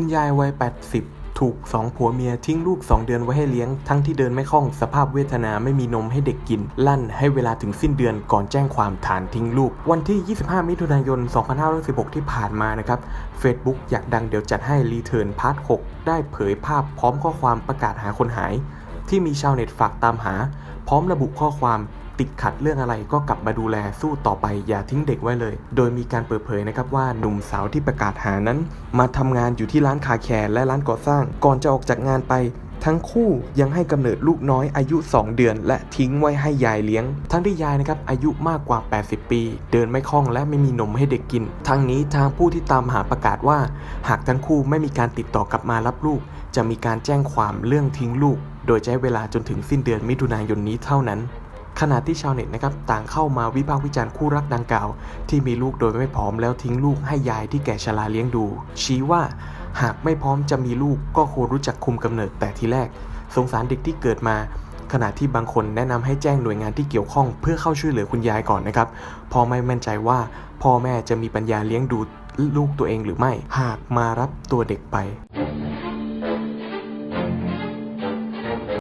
คุณยายวัย 80 ถูกสองผัวเมียทิ้งลูก 2 เดือนไว้ให้เลี้ยง ทั้งที่เดินไม่คล่องสภาพเวทนาไม่มีนมให้เด็กกิน ลั่นให้เวลาถึงสิ้นเดือนก่อนแจ้งความฐานทิ้งลูก วันที่ 25 มิถุนายน 2516 ที่ผ่านมานะครับ Facebook อยากดังเดี๋ยวจัดให้รีเทิร์นพาร์ท 6 ได้เผยภาพพร้อมข้อความประกาศหาคนหาย ที่มีชาวเน็ตฝากตามหา พร้อมระบุข้อความ ติดขัดเรื่องอะไรก็กลับมาดูแลสู้ต่อไปอย่าทิ้งเด็กไว้เลย โดยมีการเปิดเผยนะครับว่าหนุ่มสาวที่ประกาศหานั้น มาทำงานอยู่ที่ร้านคาแคร์และร้านก่อสร้าง ก่อนจะออกจากงานไปทั้งคู่ยังให้กำเนิดลูกน้อยอายุ 2 เดือน และทิ้งไว้ให้ยายเลี้ยง ทั้งที่ยายนะครับอายุมากกว่า 80 ปี เดินไม่คล่องและไม่มีนมให้เด็กกินทั้งนี้ทางผู้ที่ตามหาประกาศว่า หากทั้งคู่ไม่มีการติดต่อกลับมารับลูก จะมีการแจ้งความเรื่องทิ้งลูก โดยใช้เวลาจนถึงสิ้นเดือนมิถุนายนนี้เท่านั้น ขณะที่ชาวเน็ตนะครับต่างเข้ามาวิพากษ์วิจารณ์คู่รักดังกล่าว ที่มีลูกโดยไม่พร้อมแล้วทิ้งลูกให้ยายที่แก่ชราเลี้ยงดู ชี้ว่าหากไม่พร้อมจะมีลูกก็ควรรู้จักคุมกำเนิดแต่ทีแรก สงสารเด็กที่เกิดมา ขณะที่บางคนแนะนำให้แจ้งหน่วยงานที่เกี่ยวข้อง เพื่อเข้าช่วยเหลือคุณยายก่อนนะครับพอไม่มั่นใจว่าพ่อแม่จะมีปัญญาเลี้ยงดูลูกตัวเองหรือไม่ หากมารับตัวเด็กไป